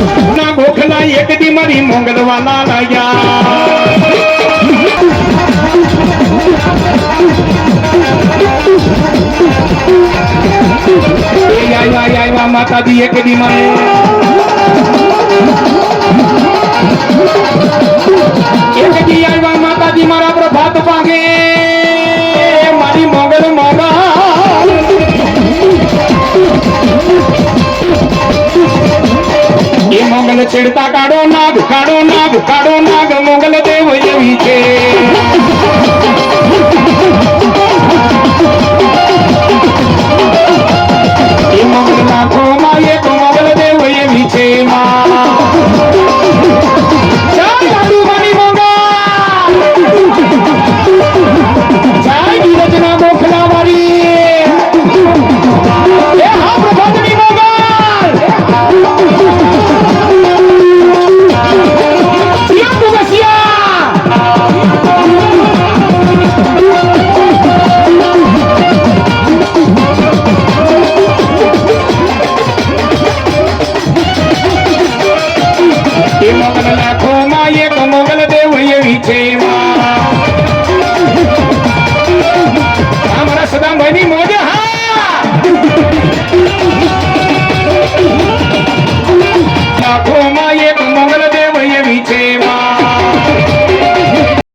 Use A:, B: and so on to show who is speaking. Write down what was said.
A: ना भूख गोखला एक दी मरी मुंगल वाला लाया आई आई आई, माता दी एक दी मरी। మొగల చెడుతా కాడో నాగు కాడో నాగు కాడో నాగు మొగల దేవ జవిచే